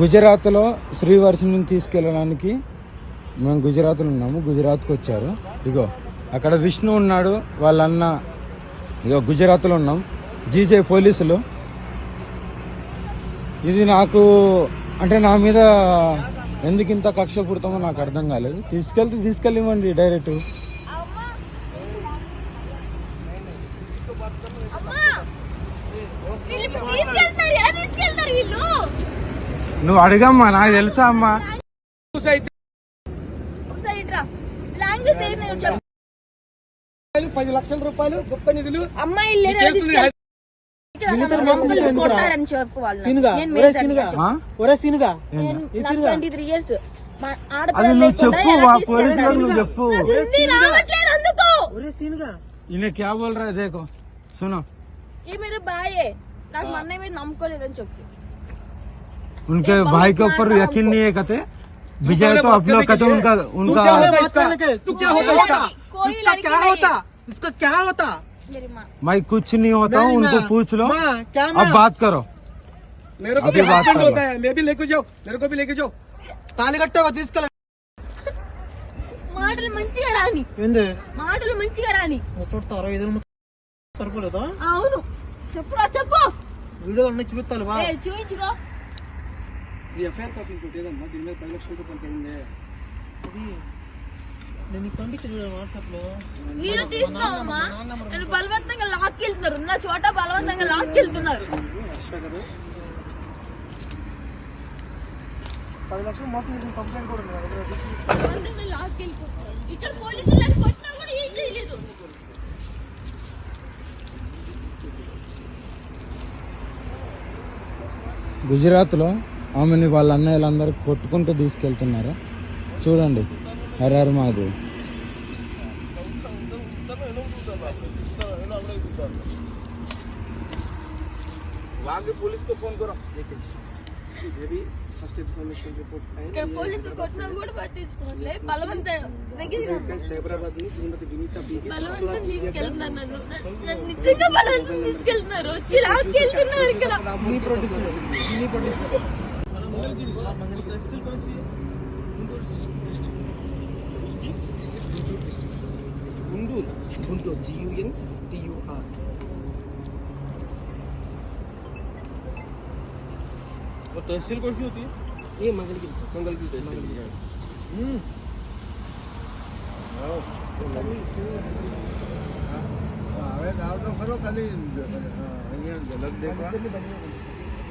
గుజరాత్లో శ్రీవర్షిని తీసుకెళ్ళడానికి మేము గుజరాత్లో ఉన్నాము గుజరాత్కి వచ్చారు. ఇగో అక్కడ విష్ణు ఉన్నాడు వాళ్ళ అన్న ఇగో గుజరాత్లో ఉన్నాం. జీజే పోలీసులు. ఇది నాకు అంటే నా మీద ఎందుకు ఇంత కక్ష పుడతామో నాకు అర్థం కాలేదు. తీసుకెళ్తే తీసుకెళ్ళివ్వండి డైరెక్ట్ వీళ్ళు తీసుకెళ్తారు ఎలా తీసుకెళ్తారు వీళ్ళు నువ్వు అడగమ్మా నాకు తెలుసా అమ్మా ఒకసారి ఇట్రా లాంగ్వేజ్ తెలియదు నేను చెప్పు పది లక్షల రూపాయలు గుప్త నిధులు అమ్మాయి లేరు కొట్టారని చెప్పు వాళ్ళు సీనుగా నేను ఒరే మేజర్ సీనుగా ఆ? ఒరే సీనుగా నేను నాకు ట్వంటీ త్రీ ఇయర్స్ అది నువ్వు చెప్పు ఆ పోలీసు వాళ్ళకి నువ్వు చెప్పు రావట్లేదు అందుకు ఒరే సీనుగా इन्हें क्या बोल रहा है देखो सुनो ఏ మీరు బాయే నాకు మా అన్నయ్య మీద నమ్మకోలేదని చెప్పు उनके ये बहुत भाई के ऊपर मारता यकीन हमको। नहीं है कहते विजय तो अपने कहते उनका उनका क्या क्या बात करने के तू क्या होता कोई इसका कोई इसका लड़की क्या नहीं होता इसका क्या होता मेरी माँ मैं कुछ नहीं होता हूँ मेरी उनको माँ- पूछ लो माँ, क्या अब माँ? बात करो मेरे को अभी भी बात हस्बैंड कर लो। होता है मैं भी लेके जाओ मेरे को भी लेके जाओ తాళి కట్టావా తీసుకెళ్ళ మాటలు మంచిగా రాని ఏంది మాటలు మంచిగా రాని చూడతా అరవై ఐదు నిమిషాలు సరిపోలేదా అవును చెప్పురా చెప్పు వీడియోలు అన్నీ చూపిస్తాను వా ఏ చూయించుకో ఈ ఎఫ్ఐఆర్ కాపీ కొట్టేదమ్మా దీని మీద పది లక్షల రూపాయలకి అయిందే ఇది నేను నీకు పంపించాను చూడ వాట్సాప్లో. వీడియో తీసుకోవమ్మా నేను బలవంతంగా లాక్కి వెళ్తున్నారు. ఉన్న చోట బలవంతంగా లాక్కి వెళ్తున్నారు. పది లక్షలు మోసం చేసిన కంప్లైంట్ కూడా ఉంది నా దగ్గర. బలవంతంగా లాక్కి వెళ్ళిపోతున్నారు. ఇక్కడ పోలీసులు కొట్టినా కూడా ఏం చేయలేదు. గుజరాత్లో ఆమెని వాళ్ళ అన్నయ్యలందరూ కొట్టుకుంటూ తీసుకెళ్తున్నారు. చూడండి అరారు మాకు తీసుకెళ్తున్నారు నిజంగా బలవంతం తీసుకెళ్తున్నారు. వచ్చి రాకెళ్తున్నారు ఇక్కడ. तहसील कौन सी है Guntur Guntur G U N T U R और तहसील कौन सी होती है ये मंगल की तहसील हम्म खरो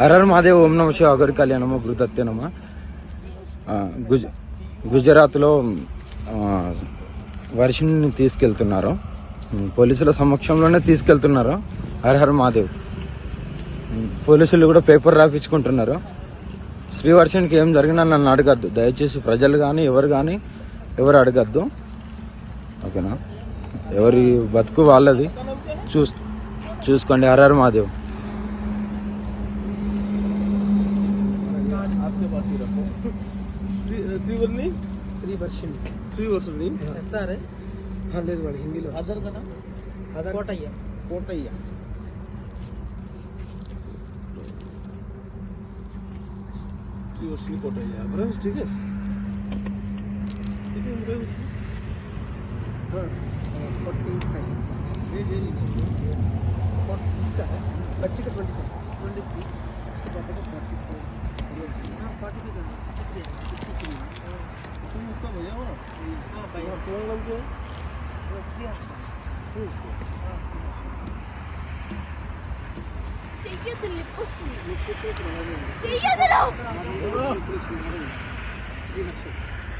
హరర్ మహాదేవ్ ఓం నమ శివ అగరి కళ్యాణమ గురుదత్తేనమ గుజ గుజరాత్లో ఆ, వర్షిని తీసుకెళ్తున్నారు. పోలీసుల సమక్షంలోనే తీసుకెళ్తున్నారు హరహర్ మహాదేవ్. పోలీసులు కూడా పేపర్ రాపించుకుంటున్నారు. శ్రీవర్షన్కి ఏం జరిగినా నన్ను అడగద్దు. దయచేసి ప్రజలు కానీ ఎవరు కానీ ఎవరు అడగద్దు. ఓకేనా? ఎవరి బతుకు వాళ్ళది. చూస్ చూసుకోండి హర హర్ श्रीवर्षणी సార్ हाँ లేదు వాడు హిందీలో ఆధార్ కదా ఆధార్ కోటయ్య కోటయ్య श्रीवर्षणी कोटा है बराबर ठीक है कितनी उम्र है उसकी? फोर्टी फाइव ये ये नहीं इसका है बच्चे का ट्वेंटी फाइव ट्वेंटी थ्री उसके पापा का फोर्टी फाइव చెయ్యదు లిప్పొస్తుంది చెయ్యదులో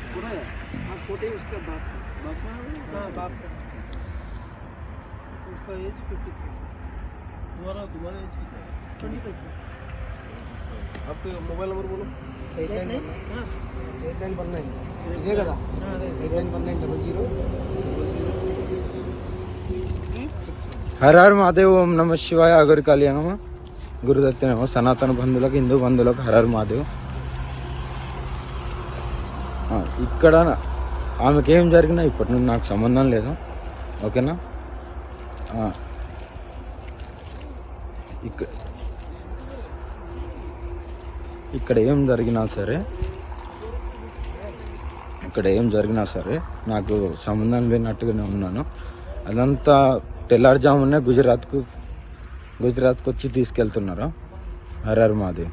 पूरा है हाँ कोटे उसका बाप बापा हाँ बाप का उसका एज फिफ्टी थ्री तुम्हारा तुम्हारा एज कितना है ट्वेंटी फाइव सर आपके मोबाइल नंबर बोलो eight nine eight nine one nine ఇదే కదా eight nine one nine double zero Har Har Mahadev ఓం నమ శివాయ అగరి కళ్యాణమ గురుదత్త నమ సనాతన బంధువులకు హిందూ బంధువులకు హర హర మహాదేవ్ ఆ, ఇక్కడ ఆమెకి ఏం జరిగినా ఇప్పటి నుండి నాకు సంబంధం లేదు ఓకేనా ఆ, ఇక్కడ ఇక్కడ ఏం జరిగినా సరే ఇక్కడ ఏం జరిగినా సరే నాకు సంబంధం లేనట్టుగానే ఉన్నాను. అదంతా తెల్లారుజామునే గుజరాత్కు గుజరాత్కి వచ్చి తీసుకెళ్తున్నారు. హరర్ మాది.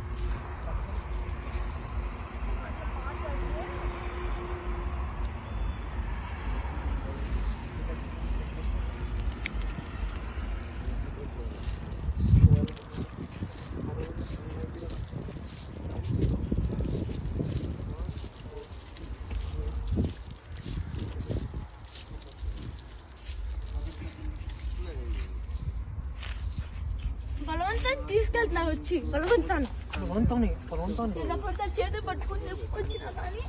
బలవంతాన్ని తీసుకెళ్తున్నారు వచ్చి. బలవంతాన్ని. బలవంతం బలవంతం ఇలా పడితే చేతులు పట్టుకుని చెప్పుకొచ్చినా కానీ